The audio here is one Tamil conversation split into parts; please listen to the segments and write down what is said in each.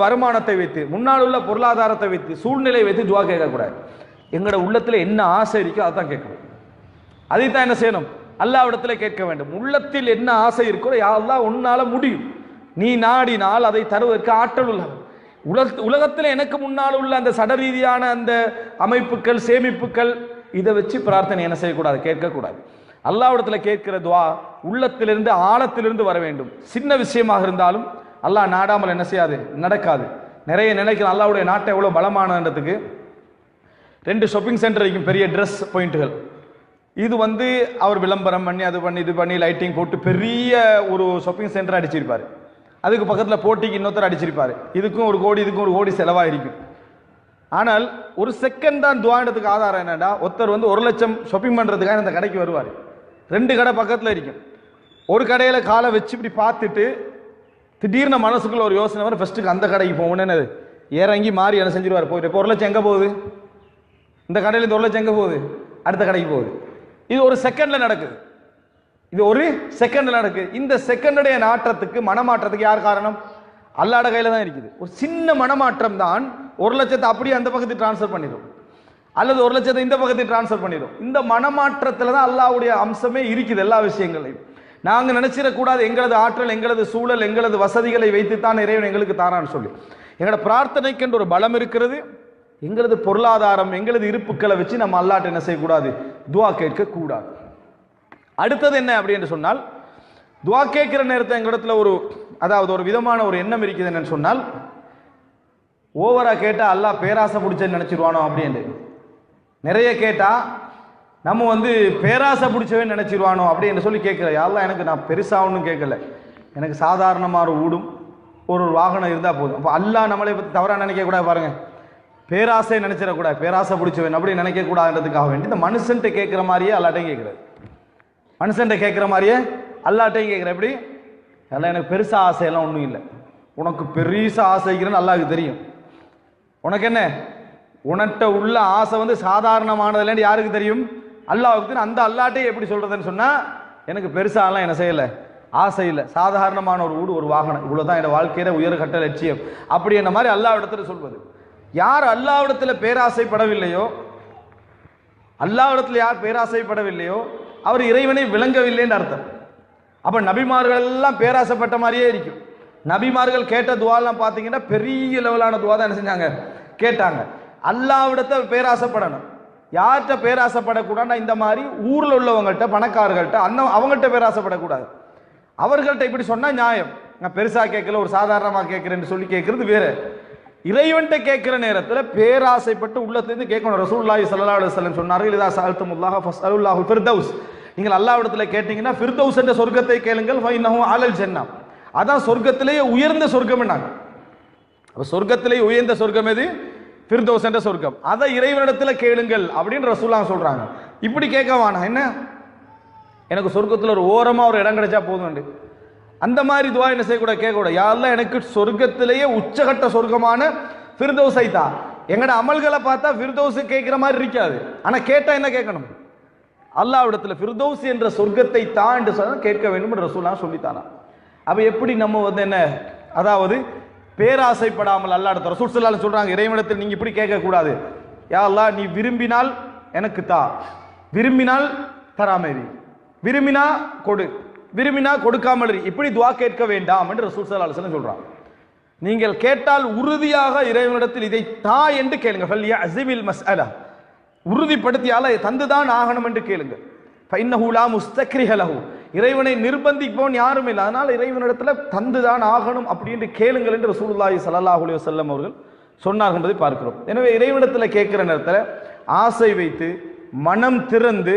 வருமானத்தை வைத்து முன்னால் உள்ள பொருளாதாரத்தை வைத்து சூழ்நிலை வைத்து துவா கேட்கக்கூடாது. எங்களோட உள்ளத்தில் என்ன ஆசை இருக்கோ அதான் கேட்கணும். அதைத்தான் என்ன செய்யணும்? அல்லாவிடத்தில் கேட்க வேண்டும். உள்ளத்தில் என்ன ஆசை இருக்கோ யாரெல்லாம் உன்னால் முடியும். நீ நாடினால் அதை தருவதற்கு ஆற்றல் உள்ளது. உலக உலகத்தில் எனக்கு முன்னால் உள்ள அந்த சடரீதியான அந்த அமைப்புகள் சேமிப்புகள் இதை வச்சு பிரார்த்தனை என்ன செய்யக்கூடாது? கேட்கக்கூடாது. அல்லாவிடத்தில் கேட்கிற துவா உள்ளத்திலிருந்து ஆழத்திலிருந்து வர வேண்டும். சின்ன விஷயமாக இருந்தாலும் அல்லாஹ் நாடாமல் என்ன செய்யாது? நடக்காது. நிறைய நினைக்கிறோம் அல்லாவுடைய நாட்டை எவ்வளோ பலமானன்றதுக்கு ரெண்டு ஷாப்பிங் சென்டர் இருக்கும் பெரிய ட்ரெஸ் பாயிண்ட்டுகள் இது வந்து அவர் விளம்பரம் பண்ணி அது பண்ணி இது பண்ணி லைட்டிங் போட்டு பெரிய ஒரு ஷாப்பிங் சென்டர் அடிச்சிருப்பார். அதுக்கு பக்கத்தில் போட்டிக்கு இன்னொருத்தர் அடிச்சிருப்பார். இதுக்கும் ஒரு கோடி இதுக்கும் ஒரு கோடி செலவாயிருக்கும். ஆனால் ஒரு செகண்ட் தான் துவாண்டத்துக்கு ஆதாரம் என்னென்னா ஒருத்தர் வந்து ஒரு லட்சம் ஷாப்பிங் பண்ணுறதுக்காக இந்த கடைக்கு வருவார். ரெண்டு கடை பக்கத்தில் இருக்கும். ஒரு கடையில் காலை வச்சு இப்படி பார்த்துட்டு திடீர்னு மனசுக்குள்ள ஒரு யோசனை வரும். ஃபஸ்ட்டுக்கு அந்த கடைக்கு போகணுன்னு இறங்கி மாறி என்ன செஞ்சிருவார்? போயிட்டு இப்போ ஒரு லட்சம் எங்கே போகுது? இந்த கடையில் இந்த ஒரு லட்சம் எங்கே போகுது? அடுத்த கடைக்கு போகுது. இது ஒரு செகண்டில் நடக்குது. இது ஒரு செகண்டில் நடக்குது. இந்த செகண்டுடைய நாட்டத்துக்கு மனமாற்றத்துக்கு யார் காரணம்? அல்லாட கையில் தான் இருக்குது. ஒரு சின்ன மனமாற்றம் தான் ஒரு லட்சத்தை அப்படியே அந்த பக்கத்துக்கு டிரான்ஸ்ஃபர் பண்ணிடும் அல்லது ஒரு லட்சத்தை இந்த பக்கத்துக்கு டிரான்ஸ்ஃபர் பண்ணிடும் இந்த மனமாற்றத்தில் தான் அல்லாவுடைய அம்சமே இருக்குது எல்லா விஷயங்களையும் நாங்கள் நினச்சிடக்கூடாது எங்களது ஆற்றல் எங்களது சூழல் எங்களது வசதிகளை வைத்துத்தான் இறைவன் எங்களுக்கு தாரான்னு சொல்லி. எங்களோட பிரார்த்தனைக்கென்று ஒரு பலம் இருக்கிறது. எங்களது பொருளாதாரம் எங்களது இருப்புக்களை வச்சு நம்ம அல்லாட்ட என்ன செய்யக்கூடாது? துவா கேட்க கூடாது அடுத்தது என்ன அப்படின்னு சொன்னால் துவா கேட்கிற நேரத்தை எங்களிடத்துல ஒரு அதாவது ஒரு விதமான ஒரு எண்ணம் இருக்குது என்னன்னு சொன்னால் ஓவராக கேட்டால் அல்லாஹ் பேராசை பிடிச்சேன்னு நினச்சிடுவானோ அப்படின்னு. நிறைய கேட்டால் நம்ம வந்து பேராசை பிடிச்சவன் நினச்சிடுவானோ அப்படின்னு சொல்லி கேட்குற யாரெல்லாம் எனக்கு நான் பெருசாக ஒன்றும் கேட்கல. எனக்கு சாதாரணமாக ஒரு ஒரு ஒரு வாகனம் இருந்தால் போதும். அப்போ அல்லா நம்மளை பற்றி தவறாக நினைக்கக்கூடாது பாருங்கள் பேராசை நினச்சிடக்கூடாது பேராசை பிடிச்சவன் அப்படி நினைக்கக்கூடாதுன்றதுக்காக வேண்டி இந்த மனுஷன்ட்ட கேட்குற மாதிரியே அல்லாட்டையும் கேட்குறது மனுஷன்ட்ட கேட்குற மாதிரியே அல்லாட்டையும் கேட்குற எப்படி? அதெல்லாம் எனக்கு பெருசாக ஆசையெல்லாம் ஒன்றும் இல்லை. உனக்கு பெருசாக ஆசைக்கிறேன்னு அல்லாவுக்கு தெரியும். உனக்கு என்ன? உனட்ட உள்ள ஆசை வந்து சாதாரணமானதுலேன்னு யாருக்கு தெரியும்? அல்லாவுக்கு அந்த அல்லாட்டே எப்படி சொல்கிறதுன்னு சொன்னால் எனக்கு பெருசாலாம் என்ன செய்யலை. ஆசை இல்லை. சாதாரணமான ஒரு வீடு ஒரு வாகனம். இவ்வளோதான் என் வாழ்க்கையில உயர்கட்ட லட்சியம். அப்படி என்ன மாதிரி அல்லாவிடத்தில் சொல்வது. யார் அல்லாவிடத்தில் பேராசைப்படவில்லையோ அல்லாவிடத்தில் யார் பேராசைப்படவில்லையோ அவர் இறைவனை விளங்கவில்லைன்னு அர்த்தம். அப்போ நபிமார்கள் எல்லாம் பேராசைப்பட்ட மாதிரியே இருக்கும். நபிமார்கள் கேட்ட துவாலாம் பார்த்தீங்கன்னா பெரிய லெவலான துவா தான் என்ன செஞ்சாங்க? கேட்டாங்க. அல்லாவிடத்தை பேராசைப்படணும். யார்கிட்ட பேராசைப்படக்கூடாதுன்னா இந்த மாதிரி ஊரில் உள்ளவங்கள்ட்ட பணக்காரர்கள்ட்ட அந்த அவங்கள்ட்ட பேராசைப்படக்கூடாது. அவர்கள்ட்ட இப்படி சொன்னால் நியாயம். நான் பெருசாக கேட்கல ஒரு சாதாரணமாக கேட்குறேன்னு சொல்லி கேட்குறது வேறு. இறைவன்கிட்ட கேட்குற நேரத்தில் பேராசைப்பட்டு உள்ளத்துலேருந்து கேட்கணும். ரசூல்லாஹி சல்லா அலுவலம் சொன்னார்கள் இதா சஅல்துமுல்லாஹ ஃபஸ்அலுல்லாஹு ஃபிர்தௌஸ். நீங்கள் அல்லாஹ்விடத்துல கேட்டிங்கன்னா ஃபிர்தௌஸ் என்ற சொர்க்கத்தை கேளுங்கள் ஃபைனஹும் ஆலல் ஜன்னா. அதான் சொர்க்கத்திலேயே உயர்ந்த சொர்க்கம்னாங்க. அப்போ சொர்க்கத்திலேயே உயர்ந்த சொர்க்கம் எது? பிரிந்தோஸ் என்ற சொர்க்கம். அதை இறைவனிடத்தில் கேளுங்கள் அப்படின்னு ரசூலுல்லாஹ் சொல்கிறாங்க இப்படி கேட்க வேணாம். என்ன? எனக்கு சொர்க்கத்தில் ஒரு ஓரமாக ஒரு இடம் கிடைச்சா போதும் அந்த மாதிரி துவா என்ன செய்யக்கூட கேட்கக்கூடாது யாரெல்லாம் எனக்கு சொர்க்கத்திலேயே உச்சகட்ட சொர்க்கமான ஃபிர்தௌஸை தான் எங்களோட அமல்களை பார்த்தா ஃபிர்தோஸ் கேட்குற மாதிரி இருக்காது. ஆனால் கேட்டால் என்ன கேட்கணும்? அல்லாவிடத்தில் ஃபிர்தோஸ் என்ற சொர்க்கத்தை தான் என்று சொன்னால் கேட்க வேண்டும் என்று ரசூலா சொல்லித்தானா. அப்போ எப்படி நம்ம வந்து என்ன? அதாவது பேராசைப்படாமல் அல்லாட ரசூல் ஸல்லல்லாஹு சொல்கிறாங்க இறைவனத்தில் நீங்கள் இப்படி கேட்கக்கூடாது. யா அல்லா நீ விரும்பினால் எனக்கு தா. விரும்பினால் தராமரி விரும்பினா கொடு. விரும்பினா கொடுக்காமல் இப்படி துவா கேட்க வேண்டாம் என்று ரசூல் ஸல்லல்லாஹு அலைஹி நீங்கள் கேட்டால் உறுதியாக இறைவனிடத்தில் இதை தா என்று கேளுங்க. ஃபல்யா மஸ் அலா உறுதிப்படுத்தியால தந்துதான் ஆகணும் என்று கேளுங்க. ஃபைன்னஹு முஸ்தக்ரிஹலஹூ இறைவனை நிர்பந்திப்போன் யாரும் இல்லை. அதனால் இறைவனிடத்தில் தந்துதான் ஆகணும் அப்படின்னு கேளுங்கள் என்று ரசூலுல்லாஹி ஸல்லல்லாஹு அலைஹி வஸல்லம் அவர்கள் சொன்னார்கள் என்பதை பார்க்கிறோம். எனவே இறைவனிடத்தில் கேட்குற நேரத்தில் ஆசை வைத்து மனம் திறந்து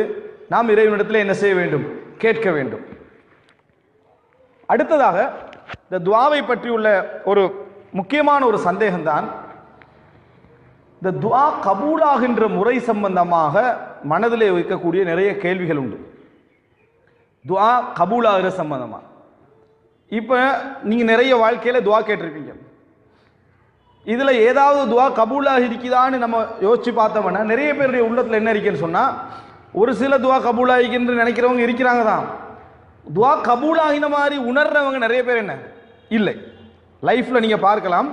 நாம் இறைவனிடத்தில் என்ன செய்ய வேண்டும்? கேட்க வேண்டும். அடுத்ததாக இந்த துவாவை பற்றியுள்ள ஒரு முக்கியமான ஒரு சந்தேகம்தான் இந்த துவா கபூலாகின்ற முறை சம்பந்தமாக மனதிலே வைக்கக்கூடிய நிறைய கேள்விகள் உண்டு. துவா கபூலாகிற சம்பந்தமா? இப்போ நீங்கள் நிறைய வாழ்க்கையில் துவா கேட்டிருப்பீங்க. இதில் ஏதாவது துவா கபூலாக இருக்குதான்னு நம்ம யோசிச்சு பார்த்தோம்னா நிறைய பேருடைய உள்ளத்தில் என்ன இருக்குன்னு சொன்னால் ஒரு சில துவா கபூலாகின்னு நினைக்கிறவங்க இருக்கிறாங்க தான். துவா கபூலாகின மாதிரி உணர்றவங்க நிறைய பேர் என்ன? இல்லை. லைஃப்பில் நீங்கள் பார்க்கலாம்.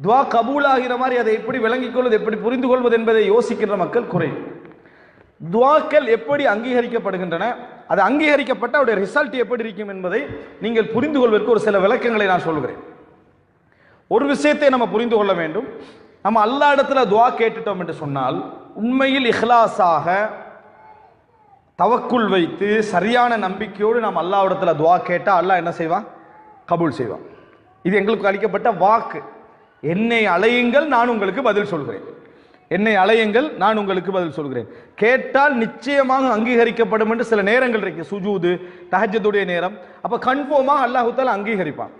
துவா கபூலாகிற மாதிரி அதை எப்படி விளங்கிக் கொள்வது எப்படி புரிந்து கொள்வது என்பதை யோசிக்கின்ற மக்கள் குறை துவாக்கள் எப்படி அங்கீகரிக்கப்படுகின்றன? அது அங்கீகரிக்கப்பட்ட அவருடைய ரிசல்ட் எப்படி இருக்கும் என்பதை நீங்கள் புரிந்து கொள்வதற்கு ஒரு சில விளக்கங்களை நான் சொல்கிறேன். ஒரு விஷயத்தை நம்ம புரிந்து கொள்ள வேண்டும். நம்ம அல்லா இடத்துல துவா கேட்டுட்டோம் என்று சொன்னால் உண்மையில் இஹ்லாஸாக தவக்குள் வைத்து சரியான நம்பிக்கையோடு நாம் அல்லா இடத்துல துவா கேட்டால் அல்லாஹ் என்ன செய்வான் கபூல் செய்வான் இது எங்களுக்கு அளிக்கப்பட்ட வாக்கு. என்னை அழையுங்கள் நான் உங்களுக்கு பதில் சொல்கிறேன். என்னை அலையுங்கள் நான் உங்களுக்கு பதில் சொல்கிறேன். கேட்டால் நிச்சயமாக அங்கீகரிக்கப்படும் என்று சில நேரங்கள் இருக்கு. சுஜூது தஹஜத்துடைய நேரம். அப்ப கன்ஃபார்மாக அல்லாஹு அங்கீகரிப்பான்.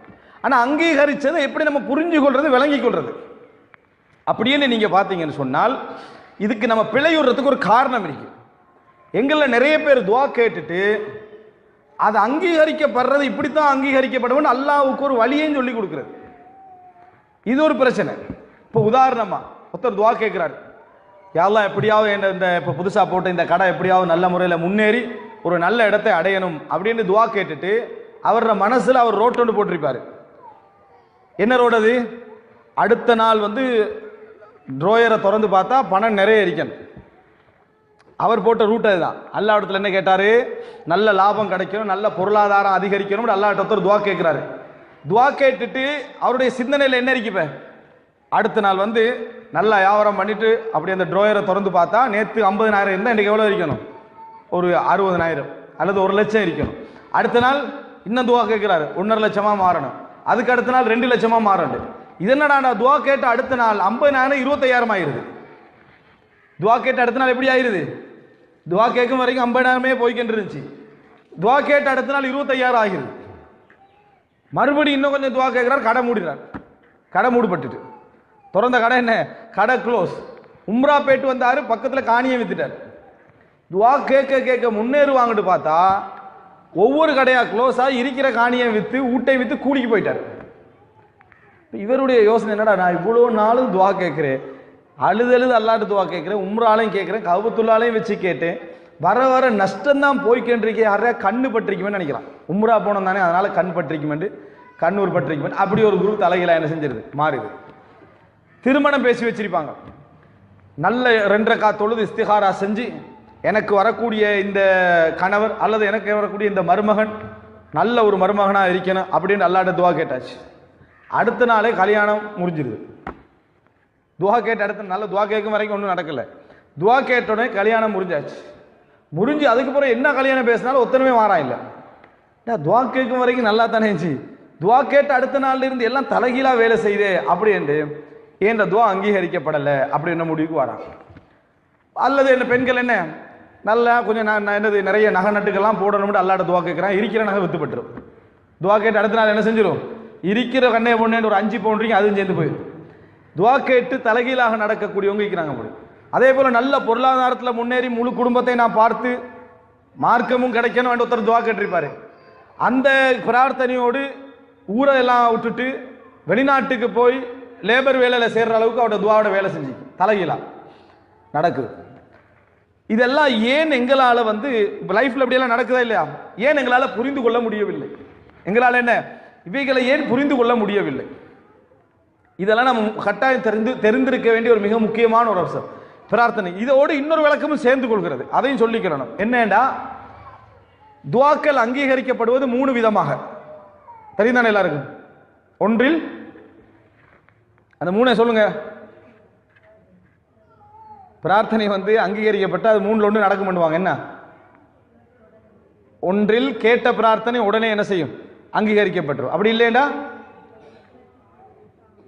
ஆனா அங்கீகரிச்சதை எப்படி நம்ம புரிஞ்சு கொள்றது விளங்கி கொள்றது அப்படின்னு நீங்க பார்த்தீங்கன்னு சொன்னால் இதுக்கு நம்ம பிழையுறதுக்கு ஒரு காரணம் இருக்கு. எங்கள நிறைய பேர் துவா கேட்டுட்டு அது அங்கீகரிக்கப்படுறது இப்படித்தான் அங்கீகரிக்கப்படும் அல்லாவுக்கு ஒரு வழியையும் சொல்லி கொடுக்குறது. இது ஒரு பிரச்சனை. இப்போ உதாரணமாக ஒருத்தர் துவா கேட்குறாரு யாரெல்லாம் எப்படியாவது என்ன இந்த இப்போ புதுசாக போட்ட இந்த கடை எப்படியாவது நல்ல முறையில் முன்னேறி ஒரு நல்ல இடத்தை அடையணும் அப்படின்னு துவா கேட்டுட்டு அவரோட மனசில் அவர் ரோட் ஒன்று என்ன ரோடு அது? அடுத்த நாள் வந்து ட்ரோயரை திறந்து பார்த்தா பணம் நிறைய இருக்கணும். அவர் போட்ட ரூட் அதுதான். அல்லா இடத்துல என்ன கேட்டார்? நல்ல லாபம் கிடைக்கணும் நல்ல பொருளாதாரம் அதிகரிக்கணும் அல்லா இடத்துல துவா கேட்குறாரு துவா கேட்டுட்டு அவருடைய சிந்தனையில் என்ன இருக்குப்ப அடுத்த நாள் வந்து நல்லா வியாபாரம் பண்ணிட்டு அப்படி அந்த ட்ரோயரை திறந்து பார்த்தா நேற்று ஐம்பதனாயிரம் இருந்தால் இன்றைக்கு எவ்வளோ இருக்கணும் ஒரு அறுபதனாயிரம் அல்லது ஒரு லட்சம் இருக்கணும் அடுத்த நாள் இன்னும் துவா கேட்குறாரு. ஒன்றரை லட்சமாக மாறணும். அதுக்கு அடுத்த நாள் ரெண்டு லட்சமாக மாறணும் இது என்னடா துவா கேட்ட அடுத்த நாள் ஐம்பதனாயிரம் இருபத்தையாயிரம் ஆயிடுது துவா கேட்ட அடுத்த நாள் எப்படி ஆயிருது? துவா கேட்கும் வரைக்கும் ஐம்பதாயிரமே போய்கிட்டு இருந்துச்சு. துவா கேட்ட அடுத்த நாள் இருபத்தையாயிரம் ஆகிருது மறுபடியும் இன்னும் கொஞ்சம் துவா கேட்குறாரு கடை மூடிடுறார். கடை மூடுபட்டுட்டு. திறந்த கடை என்ன? கடை க்ளோஸ் உம்ரா போயிட்டு வந்தார் பக்கத்தில் காணியை வித்துட்டார். துவா கேட்க கேட்க முன்னேறுவாங்கட்டு பார்த்தா ஒவ்வொரு கடையாக க்ளோஸாக இருக்கிற காணியை விற்று ஊட்டை விற்று கூலிக்கு போயிட்டார். இவருடைய யோசனை என்னடா நான் இவ்வளோ நாளும் துவா கேட்குறேன். அழுது அழுது அல்லாட்டு துவா கேட்குறேன் உம்ராலையும் கேட்குறேன் கவுத்துள்ளாலையும் வச்சு கேட்டேன். வர வர நஷ்டம்தான் போய்க்கின்றிருக்கே யாரையா கண்ணு பற்றிக்குமே நினைக்கிறான். உம்ரா போனோம் தானே அதனால் கண் பற்றிக்குமெண்டு கண்ணூர் பற்றிக்குமெண்டு அப்படி ஒரு குரு தலைகளை என்ன செஞ்சிருது? மாறுது திருமணம் பேசி வச்சிருப்பாங்க. நல்ல ரெண்டரை தொழுது இஸ்திகாரா செஞ்சு எனக்கு வரக்கூடிய இந்த கணவர் அல்லது எனக்கு வரக்கூடிய இந்த மருமகன் நல்ல ஒரு மருமகனாக இருக்கணும் அப்படின்னு அல்லாட்ட துவா கேட்டாச்சு. அடுத்த நாளே கல்யாணம் முடிஞ்சிருது. துவா கேட்ட அடுத்த நல்ல துவா கேட்கும் வரைக்கும் ஒன்றும் நடக்கல. துவா கேட்ட உடனே கல்யாணம் முடிஞ்சாச்சு. முடிஞ்சு அதுக்கப்புறம் என்ன கல்யாணம் பேசினாலும் ஒத்தனமே மாறா இல்லை. ஏன் துவா கேட்கும் வரைக்கும் நல்லா தானே இருந்துச்சு. துவா கேட்ட அடுத்த நாள்ல இருந்து எல்லாம் தலைகீழாக வேலை செய்தே அப்படின்ட்டு ஏன் துவா அங்கீகரிக்கப்படலை அப்படின்ற முடிவுக்கு வரான்? அல்லது என்ன பெண்கள் என்ன? நல்லா கொஞ்சம் நான் என்னது நிறைய நகை நட்டுக்கெல்லாம் போடணும்னு அல்லாட துவா கேட்குறேன். இருக்கிற நகை வித்துப்பட்டுரும் துவா கேட்டு அடுத்த நாள் என்ன செஞ்சிடும் இருக்கிற கண்ணையை பொண்ணு ஒரு அஞ்சு பவுண்ட்ரிங்க அதுவும் சேர்ந்து போயிடும் துவா கேட்டு தலைகீழாக நடக்கக்கூடியவங்க இருக்கிறாங்க அப்படி அதே போல் நல்ல பொருளாதாரத்தில் முன்னேறி முழு குடும்பத்தை நான் பார்த்து மார்க்கமும் கிடைக்கணும் வேண்ட ஒருத்தர் துவா கேட்டிருப்பாரு. அந்த பிரார்த்தனையோடு ஊரை எல்லாம் விட்டுட்டு வெளிநாட்டுக்கு போய் லேபர் வேலையில் சேர்ற அளவுக்கு அவரோட துவாவோட வேலை செஞ்சு தலைகீழா. நடக்குது இதெல்லாம் ஏன் எங்களால் வந்து இப்போ லைஃப்பில் இப்படியெல்லாம் நடக்குதா இல்லையா? ஏன் எங்களால் புரிந்து கொள்ள முடியவில்லை? எங்களால் என்ன? இவைகளை ஏன் புரிந்து கொள்ள முடியவில்லை? இதெல்லாம் நம்ம கட்டாயம் தெரிந்து தெரிந்திருக்க வேண்டிய ஒரு மிக முக்கியமான ஒரு அம்சம் பிரார்த்தனை. இதோடு இன்னொரு விளக்கமும் சேர்ந்து கொள்கிறது. அதையும் சொல்லிக்கிறணும் என்னண்டா? துவாக்கள் அங்கீகரிக்கப்படுவது மூணு விதமாக. தெரியுதானே எல்லாருக்கும்? ஒன்றில் அந்த மூணை சொல்லுங்க. பிரார்த்தனை வந்து அங்கீகரிக்கப்பட்டு அது மூணுல ஒன்று நடக்கும் பண்ணுவாங்க. என்ன? ஒன்றில் கேட்ட பிரார்த்தனை உடனே என்ன செய்யும்? அங்கீகரிக்கப்பட்டுரும். அப்படி இல்லையேண்டா?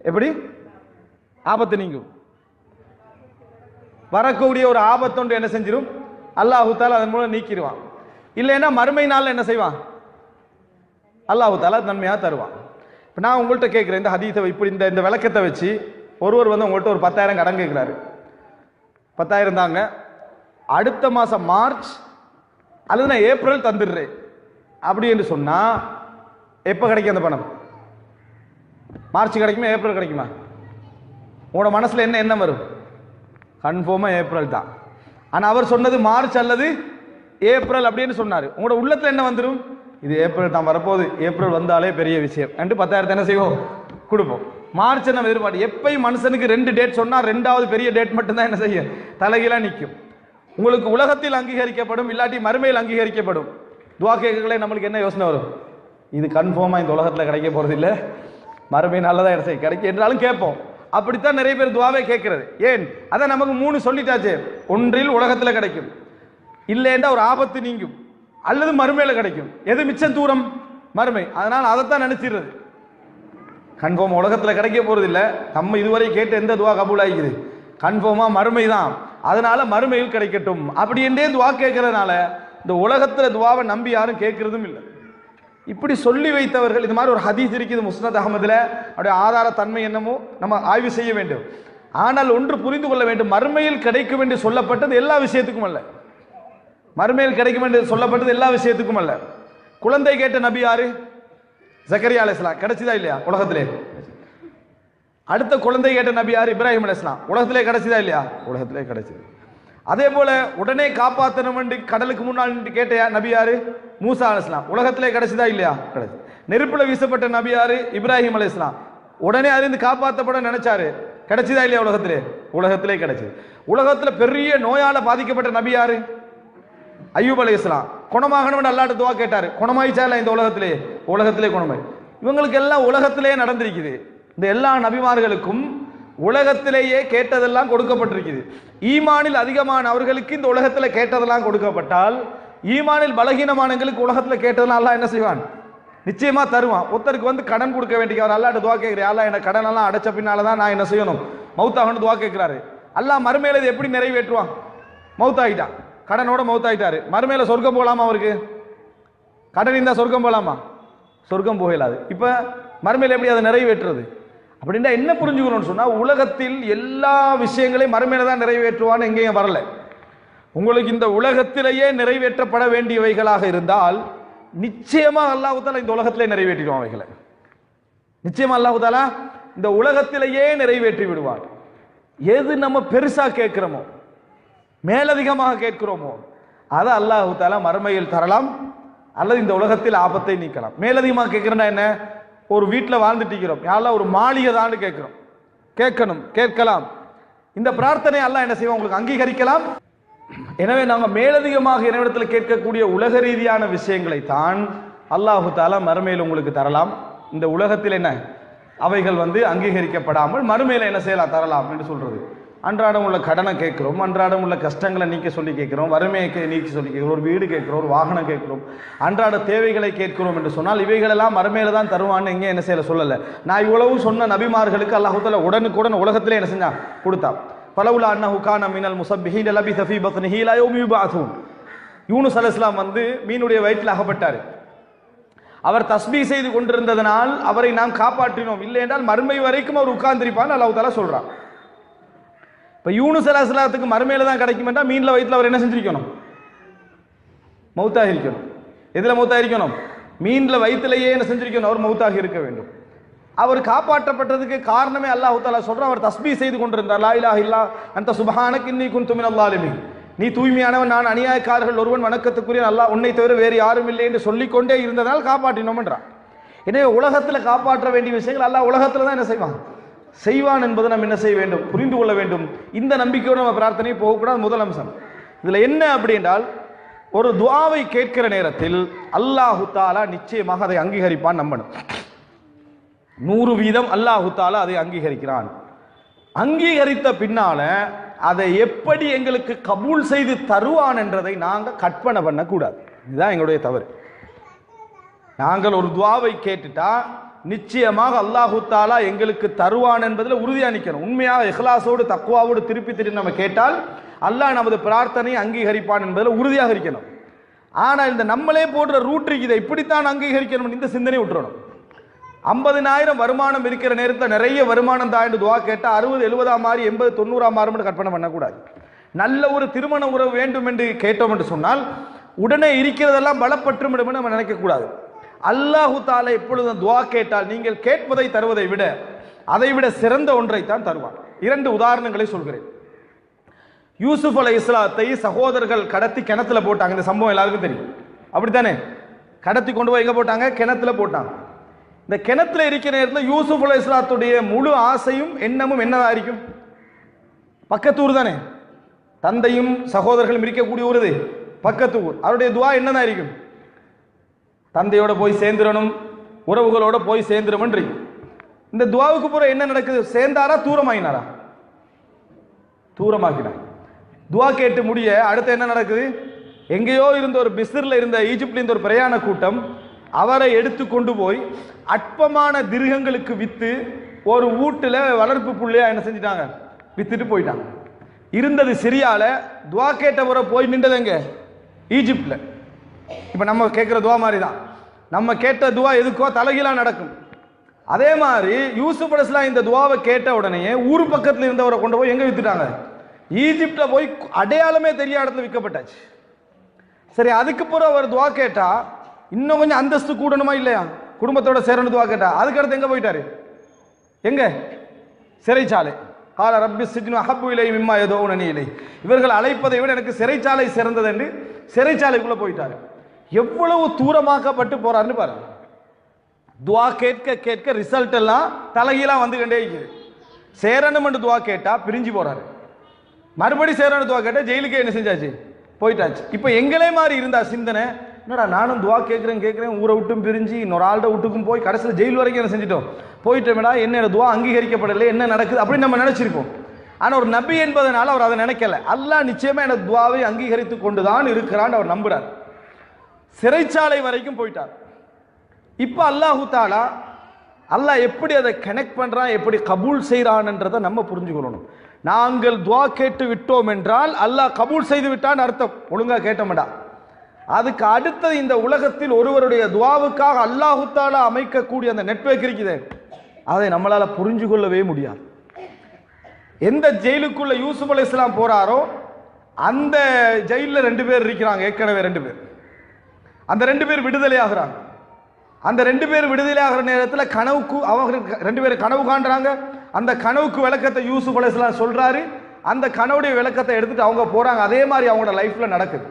எப்படி? ஆபத்து நீங்கும். வரக்கூடிய ஒரு ஆபத்தொன்று என்ன செஞ்சிடும் அல்லாஹு அதன் மூலம் நீக்கிடுவான். இல்லைன்னா மறுமை நாளில் என்ன செய்வான்? அல்லாஹு நன்மையாக தருவான். இப்போ நான் உங்கள்கிட்ட கேட்குறேன் இந்த ஹதீஸை இப்படி இந்த இந்த விளக்கத்தை வச்சு ஒருவர் வந்து உங்கள்கிட்ட ஒரு பத்தாயிரம் கடன் கேட்குறாரு பத்தாயிரம் தாங்க. அடுத்த மாதம் மார்ச் அல்லது நான் ஏப்ரல் தந்துடுறேன். அப்படி என்று சொன்னால் எப்போ கிடைக்கும் அந்த பணம்? மார்ச் கிடைக்குமா ஏப்ரல் கிடைக்குமா? உங்களோட மனசில் என்ன எண்ணம் வரும்? கன்ஃபார்மாக ஏப்ரல் தான். ஆனால் அவர் சொன்னது மார்ச் அல்லது ஏப்ரல் அப்படின்னு சொன்னார். உங்களோட உள்ளத்தில் என்ன வந்துடும் இது ஏப்ரல் தான் வரப்போகுது. ஏப்ரல் வந்தாலே பெரிய விஷயம். ரெண்டு பத்தாயிரத்தை என்ன செய்வோம்? கொடுப்போம். மார்ச் நம்ம எதிர்பார்த்து எப்பயும் மனுஷனுக்கு ரெண்டு டேட் சொன்னால் ரெண்டாவது பெரிய டேட் மட்டும்தான் என்ன செய்யும்? தலைகீழாக நிற்கும் உங்களுக்கு உலகத்தில் அங்கீகரிக்கப்படும் இல்லாட்டி மறுமையில் அங்கீகரிக்கப்படும் துவா கேட்கலே நம்மளுக்கு என்ன யோசனை வரும்? இது கன்ஃபார்மாக இந்த உலகத்தில் கிடைக்க போகிறது இல்லை. மறுமை நல்லதாக என்ன செய்யும்? கிடைக்கும் என்றாலும் கேட்போம். அப்படித்தான் நிறைய பேர் துவாவே கேட்கறது. ஏன்? அதான் நமக்கு மூணு சொல்லிட்டாச்சே. ஒன்றில் உலகத்தில் கிடைக்கும். இல்லைண்டா ஒரு ஆபத்து நீங்கும். அல்லது மறுமையில கிடைக்கும். எது மிச்சம் தூரம்? மறுமை. அதனால் அதைத்தான் நினைச்சிடுறது. கன்ஃபார்ம் உலகத்தில் கிடைக்க போறது நம்ம இதுவரை கேட்டு எந்த துவா கபூல் ஆகிக்குது கன்ஃபார்மா மறுமை தான் அதனால மறுமையில் கிடைக்கட்டும். அப்படின்றே துவா கேட்கறதுனால இந்த உலகத்தில் துவாவை நம்பி யாரும் கேட்கறதும் இல்லை. இப்படி சொல்லி வைத்தவர்கள் இது மாதிரி ஒரு ஹதீஸ் இருக்குது முஸ்னத் அகமதில். அப்படியே ஆதார தன்மை என்னமோ நம்ம ஆய்வு செய்ய வேண்டும். ஆனால் ஒன்று புரிந்து கொள்ள வேண்டும். மறுமையில் கிடைக்கும் என்று சொல்லப்பட்டது எல்லா விஷயத்துக்கும் அல்ல. மறுமையில் கிடைக்கும் என்று சொல்லப்பட்டது எல்லா விஷயத்துக்கும் அல்ல. குழந்தை கேட்ட நபி யாரு? ஜக்கரியா அலிஸ்லாம் கிடைச்சதா இல்லையா? உலகத்திலே. அடுத்த குழந்தை கேட்ட நபி யார்? இப்ராஹிம் அலிஸ்லாம் உலகத்திலே கிடைச்சதா இல்லையா? உலகத்திலே கிடைச்சது. அதே போல உடனே காப்பாற்றணும் என்று கடலுக்கு முன்னால் நின்று கேட்ட நபி யாரு? மூசா அலிஸ்லாம் உலகத்திலே கிடைச்சதா இல்லையா? கிடைச்சது நெருப்புல வீசப்பட்ட நபி யாரு? இப்ராஹிம் அலிஸ்லாம் உடனே அறிந்து காப்பாற்றப்பட நினைச்சாரு. கிடைச்சதா இல்லையா உலகத்திலே? உலகத்திலே கிடைச்சது. உலகத்துல பெரிய நோயால பாதிக்கப்பட்ட நபி யாரு? ஐயூப் இஸ்லாம் குணமாகணும்னு அல்லாட்ட துவா கேட்டார். குணமாயிச்சா இல்லை இந்த உலகத்திலே? உலகத்திலே குணமாய். இவங்களுக்கு எல்லாம் உலகத்திலே நடந்திருக்குது. இந்த எல்லா நபிமார்களுக்கும் உலகத்திலேயே கேட்டதெல்லாம் கொடுக்கப்பட்டிருக்குது. ஈமானில் அதிகமான அவர்களுக்கு இந்த உலகத்தில் கேட்டதெல்லாம் கொடுக்கப்பட்டால் ஈமானில் பலகீனமானவங்களுக்கு உலகத்தில் கேட்டதெல்லாம் அல்லா என்ன செய்வான்? நிச்சயமாக தருவான். ஒருத்தருக்கு வந்து கடன் கொடுக்க வேண்டிய அவர் அல்லாட்ட துவா கேட்குறேன் அல்லா என்ன கடனெல்லாம் அடைச்ச பின்னால் தான் நான் என்ன செய்யணும்? மௌத்தாகணும் துவா கேட்குறாரு. அல்லா மறுமையில எப்படி நிறைவேற்றுவான்? மௌத்தாகிட்டான் கடனோட மௌத்தாயிட்டாரு மறுமையில சொர்க்கம் போகலாமா அவருக்கு? கடன் இருந்தால் சொர்க்கம் போகலாமா சொர்க்கம் போகலாது. இப்போ மறுமையில் எப்படி அதை நிறைவேற்றுறது? அப்படின்னா என்ன புரிஞ்சுக்கணும்னு சொன்னால் உலகத்தில் எல்லா விஷயங்களையும் மறுமையில தான் நிறைவேற்றுவான்னு எங்கேயும் வரல. உங்களுக்கு இந்த உலகத்திலேயே நிறைவேற்றப்பட வேண்டியவைகளாக இருந்தால் நிச்சயமாக அல்லாஹ் இந்த உலகத்திலே நிறைவேற்றிடுவான் அவைகளை. நிச்சயமாக அல்லாஹுதாலா இந்த உலகத்திலேயே நிறைவேற்றி விடுவான். எது நம்ம பெருசாக கேட்குறோமோ மேலதிகமாக கேட்கிறோமோ அதை அல்லாஹு தாலா மறுமையில் தரலாம் அல்லது இந்த உலகத்தில் ஆபத்தை நீக்கலாம். மேலதிகமாக கேட்குறேன்னா என்ன? ஒரு வீட்டில் வாழ்ந்துட்டு இருக்கிறோம். யாரெல்லாம் ஒரு மாளிகை தான்னு கேட்குறோம். கேட்கணும் கேட்கலாம். இந்த பிரார்த்தனை எல்லாம் என்ன செய்வோம் உங்களுக்கு அங்கீகரிக்கலாம். எனவே நாங்கள் மேலதிகமாக இறைவிடத்தில் கேட்கக்கூடிய உலக ரீதியான விஷயங்களை தான் அல்லாஹு தாலா மறுமையில் உங்களுக்கு தரலாம். இந்த உலகத்தில் என்ன? அவைகள் வந்து அங்கீகரிக்கப்படாமல் மறுமையில் என்ன செய்யலாம்? தரலாம் என்று சொல்றது. அன்றாடம் உள்ள கடனை கேட்குறோம் அன்றாடம் உள்ள கஷ்டங்களை நீக்க சொல்லி கேட்குறோம் வறுமையை கே- நீக்க சொல்லி கேட்குறோம் ஒரு வீடு கேட்குறோம் ஒரு வாகனம் கேட்குறோம் அன்றாட தேவைகளை கேட்கிறோம் என்று சொன்னால் இவைகளெல்லாம் மறுமையில் தான் தருவான்னு எங்கே என்ன செய்யல சொல்லலை. நான் இவ்வளவு சொன்ன நபிமார்களுக்கு அல்லாஹத்தில் உடனுக்குடன் உலகத்திலே என்ன செஞ்சான் கொடுத்தான் பலவுலா அன்னஹு கான மினல் முசப்பிஹீன் லபி சஃபி பத்னிஹி லா யௌமி யுபஅஸூன் யூனுஸ் அலைஹிஸ்ஸலாம் வந்து மீனுடைய வயிற்றில் அகப்பட்டார். அவர் தஸ்பீ செய்து கொண்டிருந்ததனால் அவரை நாம் காப்பாற்றினோம். இல்லை என்றால் மறுமை வரைக்கும் அவர் உட்கார்ந்திருப்பான்னு அல்லாஹ் தாலா சொல்கிறான் இப்போ யூனுஸ் அலைஹிஸ்ஸலாத்துக்கு மறுமையில தான் கிடைக்குமெண்டா மீனில் வயிற்றில் அவர் என்ன செஞ்சிருக்கணும்? மௌத்தாக இருக்கணும் எதில் மௌத்தாக இருக்கணும் மீனில் வயிற்றுலையே என்ன செஞ்சிருக்கணும்? அவர் மௌத்தாக இருக்க வேண்டும். அவர் காப்பாற்றப்பட்டதுக்கு காரணமே அல்லாஹ் தாலா சொல்கிறோம் அவர் தஸ்பீ செய்து கொண்டிருந்தார். லா இலா இல்லா அந்த சுபஹானக்கு இன்னி குன் மினல் நீ தூய்மையானவன் நான் அநியாயக்காரர்கள் ஒருவன் வணக்கத்துக்குரிய நல்லா உன்னை தவிர வேறு யாரும் இல்லை என்று சொல்லிக்கொண்டே இருந்ததால் காப்பாற்றினோம்ன்றான் எனவே உலகத்தில் காப்பாற்ற வேண்டிய விஷயங்கள் அல்லா உலகத்தில் தான் என்ன செய்வான்? செய்வான் என்பதை நம்ம என்ன செய்ய வேண்டும்? புரிந்து கொள்ள வேண்டும். இந்த நம்பிக்கையோடு நம்ம பிரார்த்தனை போகக்கூடாது. முதல் அம்சம். இதில் என்ன அப்படி என்றால் ஒரு துவாவை கேட்கிற நேரத்தில் அல்லாஹு தாலா நிச்சயமாக அதை அங்கீகரிப்பான் நம்பணும். நூறு வீதம் அல்லாஹு தாலா அதை அங்கீகரிக்கிறான். அங்கீகரித்த பின்னால அதை எப்படி எங்களுக்கு கபூல் செய்து தருவான் என்றதை நாங்கள் கற்பனை பண்ணக்கூடாது. இதுதான் எங்களுடைய தவறு. நாங்கள் ஒரு துவாவை கேட்டுட்டா நிச்சயமாக அல்லாஹு தாலா எங்களுக்கு தருவான் என்பதில் உறுதியாக நிற்கணும் உண்மையாக இஹ்லாசோடு தக்குவாவோடு திருப்பி திரும்பி நம்ம கேட்டால் அல்லாஹ் நமது பிரார்த்தனை அங்கீகரிப்பான் என்பதில் உறுதியாக இருக்கணும். ஆனால் இந்த நம்மளே போடுற ரூட் இதை இப்படித்தான் அங்கீகரிக்கணும் இந்த சிந்தனை விட்டுறணும் ஐம்பதினாயிரம் வருமானம் இருக்கிற நேரத்தில் நிறைய வருமானம் தான் துவா கேட்டால் அறுபது எழுபதாம் மாதிரி எண்பது தொண்ணூறாம் மாறும் கற்பனை பண்ணக்கூடாது. நல்ல ஒரு திருமண உறவு வேண்டும் என்று கேட்டோம் என்று சொன்னால் உடனே இருக்கிறதெல்லாம் பலப்பற்றுமிடும் என்று நம்ம நினைக்கக்கூடாது. அல்லாஹு தாலா எப்பொழுதும் துவா கேட்டால் நீங்கள் கேட்பதை தருவதை விட அதை விட சிறந்த ஒன்றை தான் தருவார். இரண்டு உதாரணங்களை சொல்கிறேன். யூசுப் அலை இஸ்லாத்தை சகோதரர்கள் கடத்தி கிணத்துல போட்டாங்க. இந்த சம்பவம் எல்லாருக்கும் தெரியும். அப்படித்தானே? கடத்தி கொண்டு போய் எங்க போட்டாங்க? கிணத்துல போட்டாங்க. இந்த கிணத்துல இருக்கிற நேரத்தில் யூசுப் அலை இஸ்லாத்துடைய முழு ஆசையும் எண்ணமும் என்னதா இருக்கும்? பக்கத்தூர் தானே? தந்தையும் சகோதரர்களும் இருக்கக்கூடிய ஊர் இது. பக்கத்து ஊர். அவருடைய துவா என்னதான் இருக்கும்? தந்தையோட போய் சேர்ந்துடணும் உறவுகளோட போய் சேர்ந்துடணும் இந்த துவாவுக்கு பூரா என்ன நடக்குது? சேர்ந்தாரா தூரமாகினாரா. தூரமாக்கினார் துவா கேட்டு முடிய அடுத்து என்ன நடக்குது? எங்கேயோ இருந்த ஒரு பிசிர்ல இருந்த ஈஜிப்டில் இருந்த ஒரு பிரயாண கூட்டம் அவரை எடுத்து கொண்டு போய் அற்பமான திருகங்களுக்கு வித்து ஒரு வீட்டுல வளர்ப்பு புள்ளையா என்ன செஞ்சிட்டாங்க? வித்துட்டு போயிட்டாங்க. இருந்தது சிரியால துவா கேட்ட முறை போய் நின்றது எங்க? இப்போ நம்ம கேட்குற துவா மாதிரி தான் நம்ம கேட்ட துவா எதுக்கோ தலைகீழாக நடக்கும். அதே மாதிரி யூசுப் அலிஸ்லாம் இந்த துவாவை கேட்ட உடனே ஊர் பக்கத்தில் இருந்தவரை கொண்டு போய் எங்கே விற்றுட்டாங்க ஈஜிப்டில் போய் அடையாளமே தெரியாத இடத்துல விற்கப்பட்டாச்சு சரி அதுக்கு பிறகு அவர் துவா கேட்டால் இன்னும் கொஞ்சம் அந்தஸ்து கூடணுமா இல்லையா? குடும்பத்தோட சேரணும் துவா கேட்டா. அதுக்கு அடுத்து போயிட்டாரு? எங்கே? சிறைச்சாலை. கால ரப்பி சிஜ்னு அஹப்பு இலை மிம்மா ஏதோ உணனி இலை. இவர்கள் அழைப்பதை விட எனக்கு சிறைச்சாலை சிறந்தது என்று சிறைச்சாலைக்குள்ளே போயிட்டாரு. எவ்வளவு தூரமாக்கப்பட்டு போறாருன்னு பாருங்க. துவா கேட்க கேட்க ரிசல்ட் எல்லாம் தலைகீழா வந்து கொண்டே இருக்குது. சேரணும் துவா கேட்டா பிரிஞ்சு போறாரு. மறுபடி சேரணும் துவா கேட்டா ஜெயிலுக்கே என்ன செஞ்சாச்சு? போயிட்டாச்சு. இப்போ எங்களே மாதிரி இருந்தா சிந்தனை என்னடா நானும் துவா கேட்குறேன் கேட்குறேன் ஊரை விட்டும் பிரிஞ்சு இன்னொரு ஆள்கிட்ட விட்டுக்கும் போய் கடைசியில் ஜெயில் வரைக்கும் என்ன செஞ்சிட்டோம்? போயிட்டோமேடா என்ன துவா அங்கீகரிக்கப்படலை என்ன நடக்குது அப்படின்னு நம்ம நினச்சிருப்போம். ஆனால் ஒரு நபி என்பதனால அவர் அதை நினைக்கல. அல்லா நிச்சயமாக எனக்கு துவாவை அங்கீகரித்து கொண்டுதான் இருக்கிறான்னு அவர் நம்புறார். சிறைச்சாலை வரைக்கும் போயிட்டார். இப்போ அல்லாஹு தாலா அல்லாஹ் எப்படி அதை கனெக்ட் பண்ணுறான் எப்படி கபூல் செய்கிறான்ன்றதை நம்ம புரிஞ்சுக்கொள்ளணும். நாங்கள் துவா கேட்டு விட்டோம் என்றால் அல்லாஹ் கபூல் செய்து விட்டான்னு அர்த்தம். ஒழுங்காக கேட்டோம்டா. அதுக்கு அடுத்தது இந்த உலகத்தில் ஒருவருடைய துவாவுக்காக அல்லாஹு தாலா அமைக்கக்கூடிய அந்த நெட்வொர்க் இருக்குது. அதை நம்மளால் புரிஞ்சு கொள்ளவே முடியாது. எந்த ஜெயிலுக்குள்ள யூசுப் அலி இஸ்லாம் போறாரோ அந்த ஜெயிலில் ரெண்டு பேர் இருக்கிறாங்க ஏற்கனவே ரெண்டு பேர். அந்த ரெண்டு பேர் விடுதலை ஆகிறாங்க அந்த ரெண்டு பேர் விடுதலை ஆகிற நேரத்தில் கனவுக்கு அவங்க ரெண்டு பேரும் கனவு காண்றாங்க. அந்த கனவுக்கு விளக்கத்தை யூசுப் அலைஹிஸ்ஸலாம் சொல்கிறாரு அந்த கனவுடைய விளக்கத்தை எடுத்துட்டு அவங்க போகிறாங்க அதே மாதிரி அவங்களோட லைஃப்பில் நடக்குது.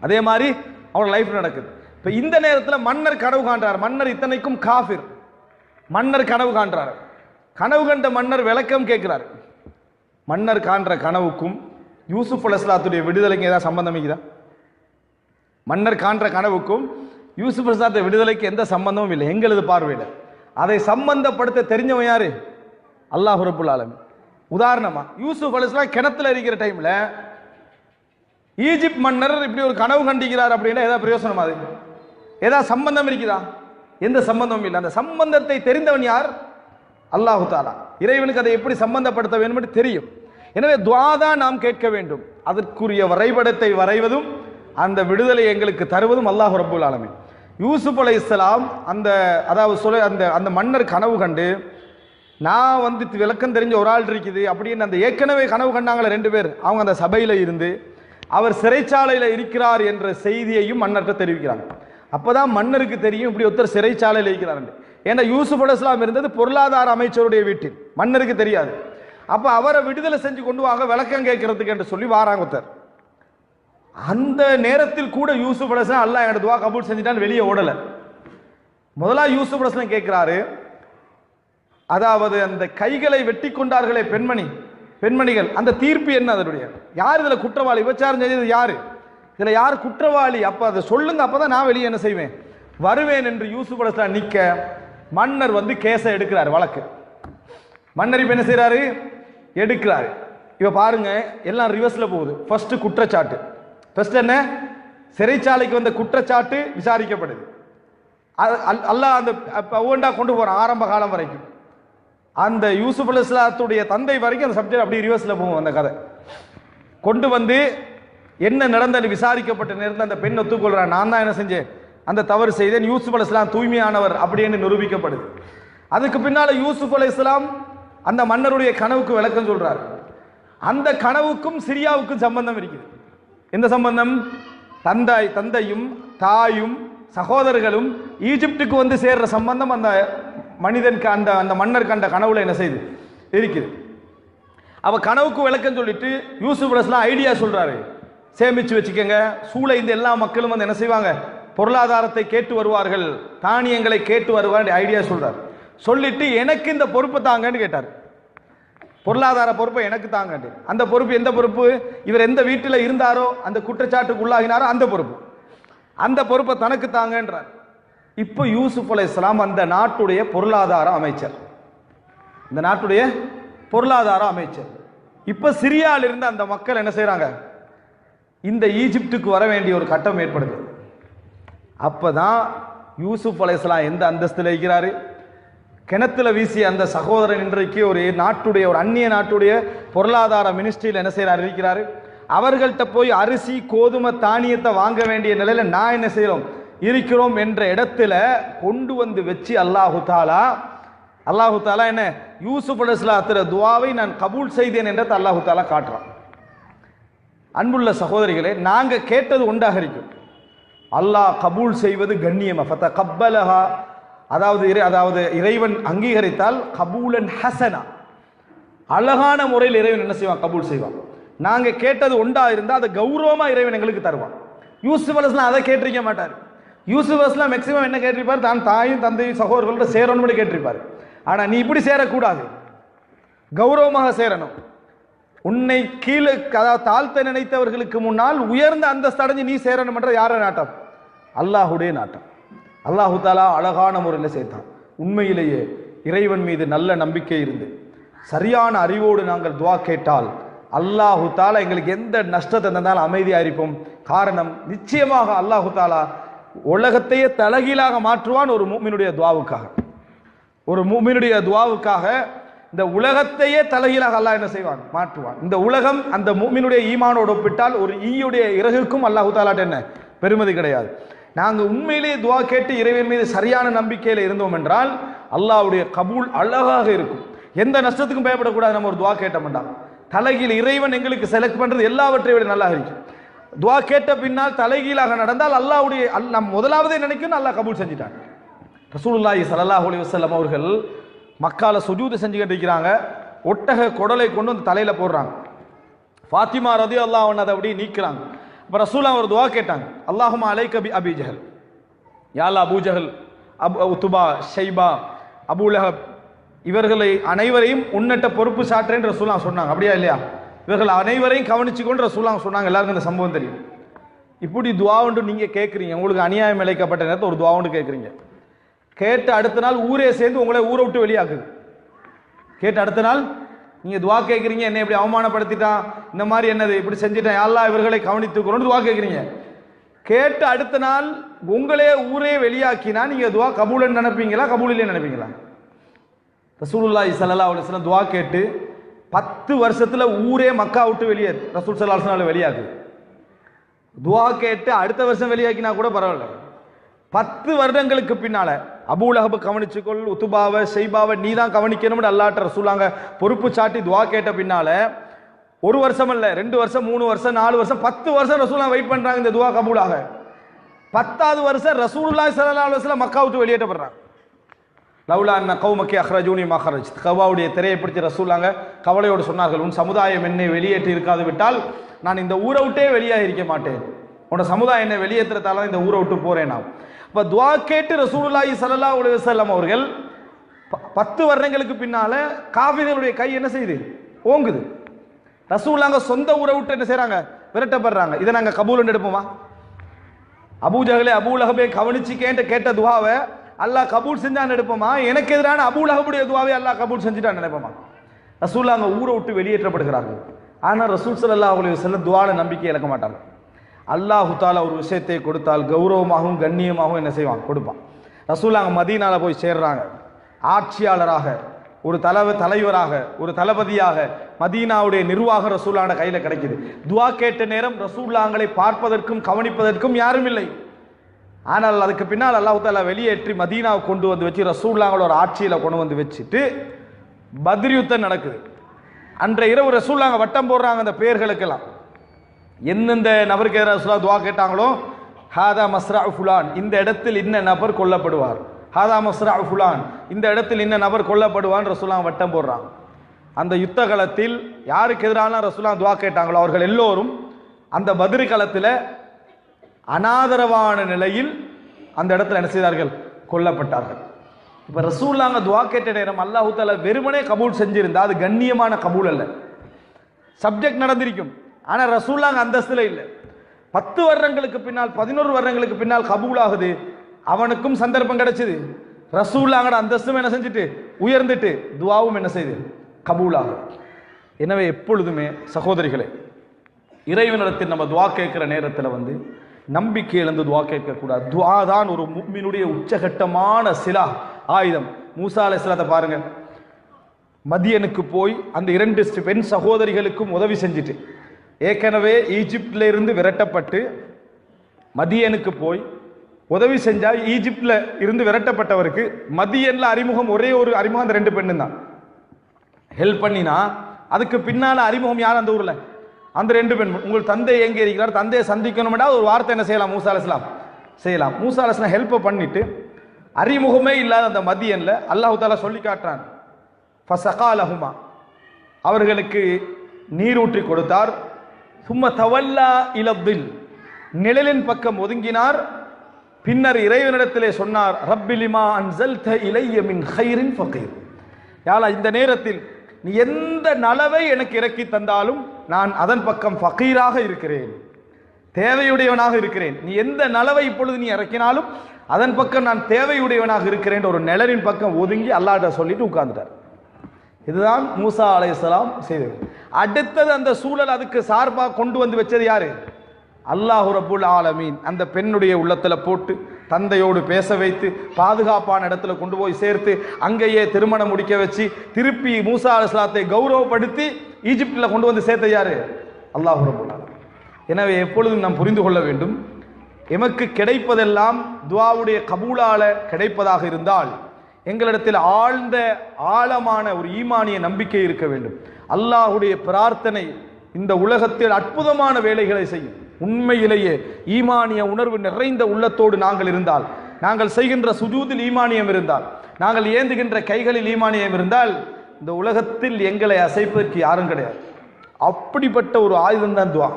அதே மாதிரி அவங்களோட லைஃப் நடக்குது. இப்போ இந்த நேரத்தில் மன்னர் கனவு காண்றார். மன்னர் இத்தனைக்கும் காஃபிர். மன்னர் கனவு காண்றார். கனவு கண்ட மன்னர் விளக்கம் கேட்குறாரு. மன்னர் காண்ற கனவுக்கும் யூசுப் அலஸ்லாத்துடைய விடுதலைக்கு ஏதாவது சம்பந்தம் இருக்குதா? மன்னர் காண்ற கனவுக்கும் யூசுப் பிரசாத்தை விடுதலைக்கு எந்த சம்பந்தமும் இல்லை. எங்களது பார்வையில். அதை சம்பந்தப்படுத்த தெரிஞ்சவன் யாரு? அல்லாஹ் ரப்புல் உதாரணமா யூசுப் அலிஸ்லாம் கிணத்துல இருக்கிற டைம்ல ஈஜிப்ட் மன்னர் இப்படி ஒரு கனவு கண்டிக்கிறார் அப்படின்னா ஏதாவது பிரயோசனம் அது? ஏதாவது சம்பந்தம் இருக்குதா? எந்த சம்பந்தமும் இல்லை. அந்த சம்பந்தத்தை தெரிந்தவன் யார்? அல்லாஹு தாலா. இறைவனுக்கு அதை எப்படி சம்பந்தப்படுத்த வேண்டும் என்று தெரியும். எனவே துவா தான் நாம் கேட்க வேண்டும். அதற்குரிய வரைபடத்தை வரைவதும் அந்த விடுதலை எங்களுக்கு தருவதும் அல்லாஹ் ரபுல் ஆலமீன். யூசுப் அலை இஸ்லாம் அந்த அதாவது சொல்ல அந்த அந்த மன்னர் கனவு கண்டு நான் வந்து விளக்கம் தெரிஞ்ச ஒரு ஆள் இருக்குது அப்படின்னு அந்த ஏற்கனவே கனவு கண்டாங்களே ரெண்டு பேர் அவங்க அந்த சபையில் இருந்து அவர் சிறைச்சாலையில் இருக்கிறார் என்ற செய்தியையும் மன்னர்கிட்ட தெரிவிக்கிறாங்க. அப்பதான் மன்னருக்கு தெரியும் இப்படி ஒருத்தர் சிறைச்சாலையில் இருக்கிறார் ஏன்னா யூசுப் இஸ்லாம் இருந்தது பொருளாதார அமைச்சருடைய வீட்டில் மன்னருக்கு தெரியாது. அப்போ அவரை விடுதலை செஞ்சு கொண்டு வாங்க விளக்கம் கேட்கறதுக்கு என்று சொல்லி வாராங்க ஒருத்தர். அந்த நேரத்தில் கூட யூசுப் அலைஹிஸ்ஸலாம் என்னோட துவா கபூல் செஞ்சுட்டான்னு வெளியே ஓடல. முதலா யூசுப் அலஸ்லாம் கேட்கிறாரு அதாவது அந்த கைகளை வெட்டி கொண்டார்களே பெண்மணி பெண்மணிகள் அந்த தீர்ப்பு என்ன அதனுடைய? யார் இதில் குற்றவாளி? விபச்சாரம் செய்தது யாரு? இதில் யார் குற்றவாளி? அப்போ அதை சொல்லுங்க அப்பதான் நான் வெளியே என்ன செய்வேன்? வருவேன் என்று யூசுப் அலஸ்லாம் நிற்க மன்னர் வந்து கேஸை எடுக்கிறார் வழக்கு. மன்னர் இப்ப என்ன செய்கிறாரு எடுக்கிறாரு. இப்போ பாருங்க எல்லாம் ரிவர்ஸில் போகுது. ஃபர்ஸ்ட் குற்றச்சாட்டு. ஃபர்ஸ்ட் என்ன? சிறைச்சாலைக்கு வந்த குற்றச்சாட்டு விசாரிக்கப்படுது. அது- அல்- அல்லாஹ் அந்த ஒவ்வொன்றா கொண்டு போகிறான் ஆரம்ப காலம் வரைக்கும். அந்த யூசுப் அலிஸ்லாத்துடைய தந்தை வரைக்கும் அந்த சப்ஜெக்ட் அப்படியே ரிவர்ஸில் போகும் அந்த கதை. கொண்டு வந்து என்ன நடந்தது விசாரிக்கப்பட்ட நேரத்தில் அந்த பெண் ஒத்துக்கொள்கிறான் நான் தான் என்ன செஞ்சேன்? அந்த தவறு செய்தேன். யூசுப் அலைஹிஸ்ஸலாம் தூய்மையானவர் அப்படின்னு நிரூபிக்கப்படுது. அதுக்கு பின்னால் யூசுப் அலைஹிஸ்ஸலாம் அந்த மன்னருடைய கனவுக்கு விளக்கம் சொல்கிறார் அந்த கனவுக்கும் சிரியாவுக்கும் சம்பந்தம் இருக்குது. எந்த சம்பந்தம்? தந்தாய் தந்தையும் தாயும் சகோதரர்களும் ஈஜிப்டுக்கு வந்து சேர்ற சம்பந்தம் அந்த மனிதன் க- அந்த அந்த மன்னர் கண்ட கனவுல என்ன செய்யுது இருக்குது அவ கனவுக்கு விளக்கம் சொல்லிட்டு யூசுப் அலஸ்லாம் ஐடியா சொல்றாரு. சேமிச்சு வச்சுக்கோங்க. சூளை இந்த எல்லா மக்களும் வந்து என்ன செய்வாங்க? பொருளாதாரத்தை கேட்டு வருவார்கள். தானியங்களை கேட்டு வருவார் ஐடியா சொல்றார். சொல்லிட்டு எனக்கு இந்த பொறுப்பை தாங்கன்னு கேட்டார். பொருளாதார பொறுப்பை எனக்கு தாங்க அந்த பொறுப்பு எந்த பொறுப்பு? இவர் எந்த வீட்டில் இருந்தாரோ அந்த குற்றச்சாட்டுக்கு உள்ளாகினாரோ அந்த பொறுப்பு. அந்த பொறுப்பை தனக்கு தாங்கன்றார். இப்போ யூசுப் அலைஹிஸ்ஸலாம் அந்த நாட்டுடைய பொருளாதார அமைச்சர். இந்த நாட்டுடைய பொருளாதார அமைச்சர். இப்போ சிரியாவில் இருந்து அந்த மக்கள் என்ன செய்கிறாங்க இந்த ஈஜிப்டுக்கு வர வேண்டிய ஒரு கட்டம் ஏற்படுது. அப்போ தான் யூசுப் அலைஸ்லாம் எந்த அந்தஸ்தில் இருக்கிறாரு? கிணத்துல வீசிய அந்த சகோதரன் இன்றைக்கு ஒரு நாட்டுடைய ஒரு அந்நிய நாட்டுடைய பொருளாதார மினிஸ்ட்ரியில் என்ன செய்யறாரு இருக்கிறாரு. அவர்கள்ட்ட போய் அரிசி கோதுமை தானியத்தை வாங்க வேண்டிய நிலையில நான் என்ன செய்யறோம் இருக்கிறோம் என்ற இடத்துல கொண்டு வந்து வச்சு அல்லாஹு தாலா அல்லாஹு தாலா என்ன? யூசுப் அலைஹிஸ்ஸலாத்திர துவாவை நான் கபூல் செய்தேன் என்றதை அல்லாஹு தாலா காட்டுறான். அன்புள்ள சகோதரிகளே நாங்கள் கேட்டது உண்டாக இருக்கும். அல்லாஹ் கபூல் செய்வது கண்ணியமா? ஃபத கப்பலஹா அதாவது இறை அதாவது இறைவன் அங்கீகரித்தால் கபூலன் ஹசனா. அழகான முறையில் இறைவன் என்ன செய்வான்? கபூல் செய்வான். நாங்கள் கேட்டது ஒண்டா இருந்தால் அதை கௌரவமாக இறைவன் எங்களுக்கு தருவான். யூசுப் அலஸ்லாம் அதை கேட்டிருக்க மாட்டார். யூசுப் அலஸ்லாம் மேக்சிமம் என்ன கேட்டிருப்பார்? தான் தாயும் தந்தையும் சகோதரர்களோட சேரணும்னு கேட்டிருப்பார். ஆனால் நீ இப்படி சேரக்கூடாது. கௌரவமாக சேரணும். உன்னை கீழே அதாவது தாழ்த்த நினைத்தவர்களுக்கு முன்னால் உயர்ந்த அந்தஸ்து அடைஞ்சு நீ சேரணும் என்ற யார நாட்டம்? அல்லாஹுடைய நாட்டம். அல்லாஹு தாலா அழகான முறையில் சேர்த்தான். உண்மையிலேயே இறைவன் மீது நல்ல நம்பிக்கை இருந்து சரியான அறிவோடு நாங்கள் துவா கேட்டால் அல்லாஹு தாலா எங்களுக்கு எந்த நஷ்டத்தை தந்தாலும் அமைதியாக இருப்போம். காரணம் நிச்சயமாக அல்லாஹு தாலா உலகத்தையே தலகீழாக மாற்றுவான் ஒரு மூமினுடைய துவாவுக்காக. ஒரு மூமினுடைய துவாவுக்காக இந்த உலகத்தையே தலைகீழாக அல்லாஹ் என்ன செய்வான்? மாற்றுவான். இந்த உலகம் அந்த மூமினுடைய ஈமானோடு ஒப்பிட்டால் ஒரு ஈயுடைய இறகுக்கும் அல்லாஹு தாலாட்ட என்ன? பெருமதி கிடையாது. நாங்கள் உண்மையிலேயே துவா கேட்டு இறைவன் மீது சரியான நம்பிக்கையில் இருந்தோம் என்றால் அல்லாஹ்வுடைய கபூல் அழகாக இருக்கும். எந்த நஷ்டத்துக்கும் பயப்படக்கூடாது. நம்ம ஒரு துவா கேட்ட மாட்டான் தலைகீழ் இறைவன் எங்களுக்கு செலக்ட் பண்ணுறது எல்லாவற்றை விட நல்லா இருக்கும். துவா கேட்ட பின்னால் தலைகீழாக நடந்தால் அல்லாவுடைய அல் நம் முதலாவதே நினைக்கணும் அல்லாஹ் கபூல் செஞ்சிட்டாங்க ரசூலுல்லாஹி சல்லாஹ் அலி வசல்லம் அவர்கள் மக்கால சுஜூது செஞ்சுக்கிட்டு இருக்கிறாங்க ஒட்டக குடலை கொண்டு வந்து தலையில் போடுறாங்க. ஃபாத்திமா ரதி அல்லாஹ் அதை அப்படியே நீக்கிறாங்க. அப்ப ரசூலா ஒரு துவா கேட்டாங்க. அல்லாஹுமா அலை கபி அபி ஜஹல். யாலா Abu Jahl Abu Utbah Shaybah Abu Lahab இவர்களை அனைவரையும் உன்னட்ட பொறுப்பு சாட்டுறேன்னு ரசூலா சொன்னாங்க. அப்படியா இல்லையா? இவர்கள் அனைவரையும் கவனிச்சுக்கொண்டு ரசூலா சொன்னாங்க. எல்லாருக்கும் இந்த சம்பவம் தெரியும். இப்படி துவா ஒன்று நீங்கள் கேட்குறீங்க உங்களுக்கு அநியாயம் இழைக்கப்பட்ட நேரத்தில் ஒரு துவா ஒன்று கேட்குறீங்க கேட்டு அடுத்த நாள் ஊரே சேர்ந்து உங்களை ஊரை விட்டு வெளியாக்குது. கேட்டு அடுத்த நாள் நீங்க துவா கேட்குறீங்க என்னை இப்படி அவமானப்படுத்திட்டான் இந்த மாதிரி என்னது? இப்படி செஞ்சுட்டேன் எல்லா இவர்களை கவனித்துக்கிறோம் துவா கேட்குறீங்க கேட்டு அடுத்த நாள் உங்களே ஊரே வெளியாக்கினா நீங்க துவா கபூலன்னு நினைப்பீங்களா கபூலிலே நினைப்பீங்களா? ரசூலுல்லாஹி ஸல்லல்லாஹு அலைஹி சில துவா கேட்டு பத்து வருஷத்தில் ஊரே மக்கா விட்டு வெளியே ரசூல் ஸல்லல்லாஹு அலைஹி வஸல்லம் துவா கேட்டு அடுத்த வருஷம் வெளியாக்கினா கூட பரவாயில்ல. பத்து வருடங்களுக்கு பின்னால அபூலஹப் கவனிச்சுக்கொள் உத்துபாவை செய்பாவை நீ தான் கவனிக்கணும்னு அல்லாட்ட ரசூலாங்க பொறுப்பு சாட்டி துவா கேட்ட பின்னால ஒரு வருஷம் இல்லை ரெண்டு வருஷம் மூணு வருஷம் நாலு வருஷம் பத்து வருஷம் ரசூலா வெயிட் பண்றாங்க இந்த துவா கபூலாக. பத்தாவது வருஷம் ரசூலுல்லாஹி ஸல்லல்லாஹு அலைஹி வஸல்லம் மக்கா விட்டு வெளியேற்றப்படுறாங்க. லவ்லா அன்ன கௌமக்கி அஹ்ரஜூனி மஹரஜ் கவாவுடைய திரையை பிடிச்சி ரசூலாங்க கவலையோடு சொன்னார்கள் உன் சமுதாயம் என்னை வெளியேற்றி இருக்காது விட்டால் நான் இந்த ஊரை விட்டே வெளியாக இருக்க மாட்டேன். உன்னோட சமுதாயம் என்னை வெளியேற்றுறதால தான் இந்த ஊரை விட்டு போறேன் நான். இப்போ துவா கேட்டு ரசூலுல்லாஹி சல்லா உலக செல்லம் அவர்கள் ப- பத்து வருடங்களுக்கு பின்னால காவிர்களுடைய கை என்ன செய்யுது? ஓங்குது. ரசூலாங்க சொந்த ஊரை விட்டு என்ன செய்றாங்க? விரட்டப்படுறாங்க. இதை நாங்கள் கபூல் எடுப்போமா? அபூஜகலே அபூலகபே கவனிச்சு கேட்ட கேட்ட துவாவை அல்லாஹ் கபூல் செஞ்சான்னு எடுப்போமா? எனக்கு எதிரான அபூலகபுடைய துவாவை அல்லாஹ் கபூல் செஞ்சுட்டான்னு நினைப்போமா? ரசூல் அங்கே ஊரை விட்டு வெளியேற்றப்படுகிறார்கள். ஆனால் ரசூல் சல்லா அலைஹி வஸல்லம் துவால நம்பிக்கை இழக்க மாட்டாங்க. அல்லாஹு தாலா ஒரு விஷயத்தை கொடுத்தால் கௌரவமாகவும் கண்ணியமாகவும் என்ன செய்வான்? கொடுப்பான். ரசூல் அங்க மதீனாவில் போய் சேர்றாங்க. ஆட்சியாளராக ஒரு தலைவ தலைவராக ஒரு தளபதியாக மதீனாவுடைய நிர்வாக ரசூலான கையில் கிடைக்குது. துவா கேட்ட நேரம் ரசூல்லாங்களை பார்ப்பதற்கும் கவனிப்பதற்கும் யாரும் இல்லை. ஆனால் அதுக்கு பின்னால் அல்லாஹ் தாலா வெளியேற்றி மதீனாவை கொண்டு வந்து வச்சு ரசூல்லாங்களோட ஆட்சியில் கொண்டு வந்து வச்சுட்டு பத்ரியுத்தம் நடக்குது. அன்றைய இரவு ரசூல்லாங்க வட்டம் போடுறாங்க அந்த பெயர்களுக்கெல்லாம் எந்தெந்த நபருக்கு எதிராக ரசூலா துவா கேட்டாங்களோ ஹாதா மஸ்ரா ஃபுலான். இந்த இடத்தில் இன்ன நபர் கொல்லப்படுவார். ஹாதா மஸ்ரா ஃபுலான். இந்த இடத்தில் இன்ன நபர் கொல்லப்படுவான் ரசூலா வட்டம் போடுறான். அந்த யுத்த காலத்தில் யாருக்கு எதிரான ரசூலா துவா கேட்டாங்களோ அவர்கள் எல்லோரும் அந்த பதிரி களத்தில் அனாதரவான நிலையில் அந்த இடத்துல என்ன செய்தார்கள்? கொல்லப்பட்டார்கள். இப்போ ரசூல்லாங்க துவா கேட்ட நேரம் அல்லாஹு வெறுமனே கபூல் செஞ்சிருந்தா அது கண்ணியமான கபூல் அல்ல. சப்ஜெக்ட் நடந்திருக்கும். ஆனால் ரசூல்லா அங்கே அந்தஸ்தில் இல்லை. பத்து வருடங்களுக்கு பின்னால் பதினோரு வருடங்களுக்கு பின்னால் கபூல் ஆகுது அவனுக்கும் சந்தர்ப்பம் கிடைச்சிது. ரசூல்லாங்கட அந்தஸ்தும் என்ன செஞ்சுட்டு உயர்ந்துட்டு துவாவும் என்ன செய்யுது கபூல் எனவே எப்பொழுதுமே சகோதரிகளே இறைவனிடத்தில் நம்ம துவா கேட்குற நேரத்தில் வந்து நம்பிக்கை இழந்து துவா கேட்கக்கூடாது. துவா தான் ஒரு முக்மினுடைய உச்சகட்டமான சிலா ஆயுதம். மூசா சிலத்தை பாருங்கள் மதியனுக்கு போய் அந்த இரண்டு பெண் சகோதரிகளுக்கும் உதவி செஞ்சுட்டு ஏற்கனவே ஈஜிப்டில் இருந்து விரட்டப்பட்டு மதியனுக்கு போய் உதவி செஞ்சா ஈஜிப்டில் இருந்து விரட்டப்பட்டவருக்கு மதியனில் அறிமுகம் ஒரே ஒரு அறிமுகம் அந்த ரெண்டு பெண்ணு தான் ஹெல்ப் பண்ணினா அதுக்கு பின்னால் அறிமுகம் யார் அந்த ஊரில்? அந்த ரெண்டு பெண் உங்கள் தந்தை எங்கே இருக்கிறார்? தந்தையை சந்திக்கணும்டா ஒரு வார்த்தை என்ன செய்யலாம் மூசா அலிஸ்லாம் செய்யலாம். மூசா அலிஸ்லாம் ஹெல்ப் பண்ணிட்டு அறிமுகமே இல்லாத அந்த மதியனில் அல்லாஹு தாலா சொல்லி காட்டுறான். ஃபசகாலஹுமா. அவர்களுக்கு நீரூற்றி கொடுத்தார். சும்ம தவல்லா இலப்பில் நிழலின் பக்கம் ஒதுங்கினார். பின்னர் இறைவனிடத்திலே சொன்னார் ரப்பிலிமா அன்சல்த இலைய மின் ஹைரின் ஃபகீர். யாலா இந்த நேரத்தில் நீ எந்த நலவை எனக்கு இறக்கி தந்தாலும் நான் அதன் பக்கம் ஃபகீராக இருக்கிறேன். தேவையுடையவனாக இருக்கிறேன். நீ எந்த நலவை இப்பொழுது நீ இறக்கினாலும் அதன் பக்கம் நான் தேவையுடையவனாக இருக்கிறேன் ஒரு நிழலின் பக்கம் ஒதுங்கி அல்லாட்ட சொல்லிட்டு உட்கார்ந்துட்டார். இதுதான் மூசா அலையலாம் செய்தவர் அடுத்தது அந்த சூழல் அதுக்கு சார்பாக கொண்டு வந்து வச்சது யாரு? அல்லாஹு ரபுல் ஆலமீன். அந்த பெண்ணுடைய உள்ளத்தில் போட்டு தந்தையோடு பேச வைத்து பாதுகாப்பான இடத்துல கொண்டு போய் சேர்த்து அங்கேயே திருமணம் முடிக்க வச்சு திருப்பி மூசா அலைஹிஸ்ஸலாத்தை கௌரவப்படுத்தி ஈஜிப்டில் கொண்டு வந்து சேர்த்த யாரு? அல்லாஹு ரபுல் எனவே எப்பொழுதும் நாம் புரிந்து கொள்ள வேண்டும் எமக்கு கிடைப்பதெல்லாம் துவாவுடைய கபூலால கிடைப்பதாக இருந்தால் எங்களிடத்தில் ஆழ்ந்த ஆழமான ஒரு ஈமானிய நம்பிக்கை இருக்க வேண்டும். அல்லாஹுடைய பிரார்த்தனை இந்த உலகத்தில் அற்புதமான வேலைகளை செய்யும். உண்மையிலேயே ஈமானிய உணர்வு நிறைந்த உள்ளத்தோடு நாங்கள் இருந்தால் நாங்கள் செய்கின்ற சுஜூதில் ஈமானியம் இருந்தால் நாங்கள் ஏந்துகின்ற கைகளில் ஈமானியம் இருந்தால் இந்த உலகத்தில் எங்களை அசைப்பதற்கு யாரும் கிடையாது. அப்படிப்பட்ட ஒரு ஆயுதம் தான் துவா.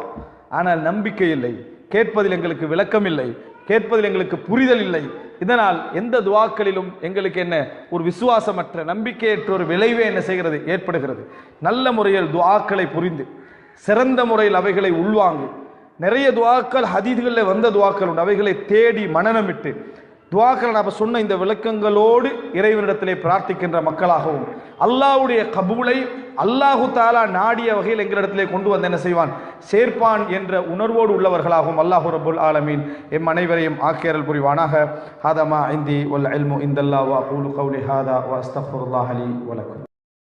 ஆனால் நம்பிக்கை இல்லை. கேட்பதில் எங்களுக்கு விளக்கம் இல்லை. கேட்பதில் எங்களுக்கு புரிதல் இல்லை. இதனால் எந்த துவாக்களிலும் எங்களுக்கு என்ன? ஒரு விசுவாசமற்ற நம்பிக்கையற்ற ஒரு விளைவே என்ன செய்கிறது? ஏற்படுகிறது. நல்ல முறையில் துவாக்களை புரிந்து சிறந்த முறையில் அவைகளை உள்வாங்கி. நிறைய துவாக்கள் ஹதீதுகளில் வந்த துவாக்கள் உண்டு. அவைகளை தேடி மனநமிட்டு துவாக்களை நாம் சொன்ன இந்த விளக்கங்களோடு இறைவனிடத்திலே பிரார்த்திக்கின்ற மக்களாகவும் அல்லாஹ்வுடைய கபூலை அல்லாஹு தாலா நாடிய வகையில் எங்களிடத்திலே கொண்டு வந்து என்ன செய்வான்? சேர்ப்பான் என்ற உணர்வோடு உள்ளவர்களாகவும் அல்லாஹு ரபுல் ஆலமீன் எம் அனைவரையும் ஆக்கியரல் புரிவானாக. ஹாதமா இந்தி ஒல் அல்மு இந்தல்லா வா கூலு கவுலி ஹாதா வா அஸ்தஃபுல்லாஹ் அலி வலக்கும்